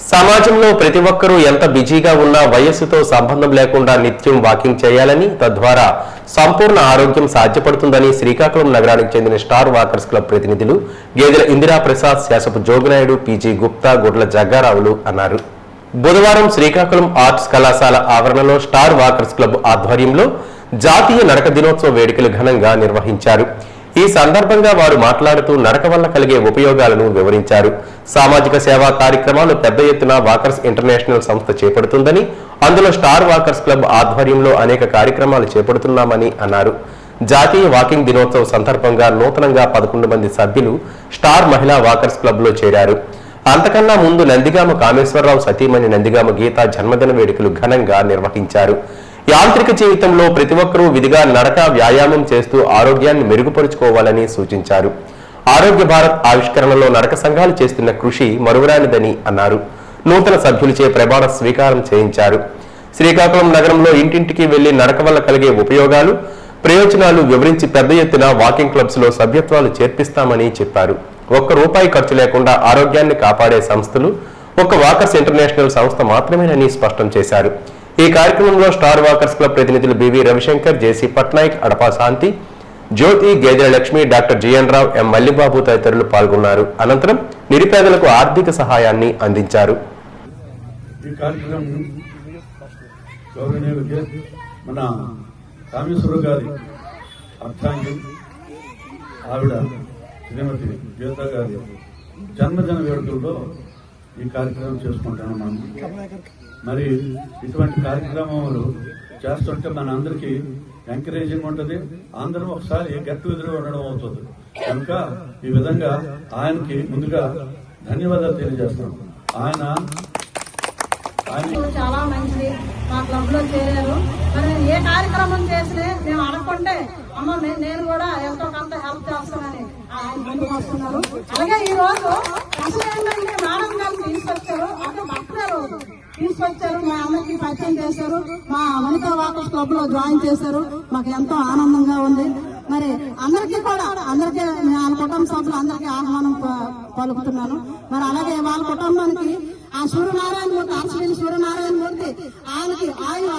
సమాజంలో ప్రతి ఒక్కరూ ఎంత బిజీగా ఉన్నా వయస్సుతో సంబంధం లేకుండా నిత్యం వాకింగ్ చేయాలని తద్వారా సంపూర్ణ ఆరోగ్యం సాధ్యపడుతుందని శ్రీకాకుళం నగరానికి చెందిన స్టార్ వాకర్స్ క్లబ్ ప్రతినిధులు గేదెల ఇందిరా ప్రసాద్ శాసపు జోగునాయుడు పీజీ గుప్తా గుడ్ల జగ్గారావులు అన్నారు. బుధవారం శ్రీకాకుళం ఆర్ట్స్ కళాశాల ఆవరణలో స్టార్ వాకర్స్ క్లబ్ ఆధ్వర్యంలో జాతీయ నడక దినోత్సవ వేడుకలు ఘనంగా నిర్వహించారు. ఈ సందర్భంగా వారు మాట్లాడుతూ నడక వల్ల కలిగే ఉపయోగాలను వివరించారు. సామాజిక సేవా కార్యక్రమాలు పెద్ద ఎత్తున వాకర్స్ ఇంటర్నేషనల్ సంస్థ చేపడుతుందని అందులో స్టార్ వాకర్స్ క్లబ్ ఆధ్వర్యంలో అనేక కార్యక్రమాలు చేపడుతున్నామని అన్నారు. జాతీయ వాకింగ్ దినోత్సవ సందర్భంగా నూతనంగా పదకొండు మంది సభ్యులు స్టార్ మహిళా వాకర్స్ క్లబ్లో చేరారు. అంతకన్నా ముందు నందిగామ కామేశ్వరరావు సతీమణి నందిగామ గీత జన్మదిన వేడుకలు ఘనంగా నిర్వహించారు. యాంత్రిక జీవితంలో ప్రతి ఒక్కరూ విధిగా నడక వ్యాయామం చేస్తూ ఆరోగ్యాన్ని మెరుగుపరుచుకోవాలని సూచించారు. ఆరోగ్య భారత్ ఆవిష్కరణలో నడక సంఘాలు చేస్తున్న కృషి మరువరానిదని అన్నారు. నూతన సభ్యులచే ప్రమాణ స్వీకారం చేయించారు. శ్రీకాకుళం నగరంలో ఇంటింటికి వెళ్ళి నడక వల్ల కలిగే ఉపయోగాలు ప్రయోజనాలు వివరించి పెద్ద ఎత్తున వాకింగ్ క్లబ్స్లో సభ్యత్వాలు చేర్పిస్తామని చెప్పారు. ఒక్క రూపాయి ఖర్చు లేకుండా ఆరోగ్యాన్ని కాపాడే సంస్థలు ఒక వాకర్స్ ఇంటర్నేషనల్ సంస్థ మాత్రమేనని స్పష్టం చేశారు. ఈ కార్యక్రమంలో స్టార్ వాకర్స్ క్లబ్ ప్రతినిధులు BV Ravishankar JC Patnaik Adapa Shanti Jyothi Gedela Lakshmi doctor GN Rao M Mallibabu తదితరులు పాల్గొన్నారు. అనంతరం నిరుపేదలకు ఆర్థిక సహాయాన్ని అందించారు. మన గారి అర్థాంగి ఆవిడ శ్రీమతి గీత గారి జన్మదిన వేడుకల్లో ఈ కార్యక్రమం చేసుకుంటాను మనం. మరి ఇటువంటి కార్యక్రమాలు చేస్తుంటే మన అందరికీ ఎంకరేజింగ్ ఉంటుంది. అందరం ఒకసారి గెట్ టుగెదర్ ఉండడం అవుతుంది. కనుక ఈ విధంగా ఆయనకి ముందుగా ధన్యవాదాలు తెలియజేస్తాం ఆయన చాలా మంచిది. మా క్లబ్లో చేరారు. మరి ఏ కార్యక్రమం చేసినా మేము అడగకుంటే అమ్మ నేను కూడా ఎంతో కొంత హెల్ప్ చేస్తానని ఆయన ముందుకు వస్తున్నారు. అలాగే ఈ రోజు తీసుకొచ్చారు మా అమ్మకి పరిచయం చేశారు మా వనితా వాకర్స్ క్లబ్లో జాయిన్ చేశారు. మాకు ఎంతో ఆనందంగా ఉంది. మరి అందరికీ కూడా అందరికీ వాళ్ళ కుటుంబ సభ్యులు అందరికీ ఆహ్వానం పలుకుతున్నాను. మరి అలాగే వాళ్ళ కుటుంబానికి ఆ సూర్యనారాయణ మూర్తి ఆర్సిడెంట్ సూర్యనారాయణ మూర్తి ఆయనకి ఆయన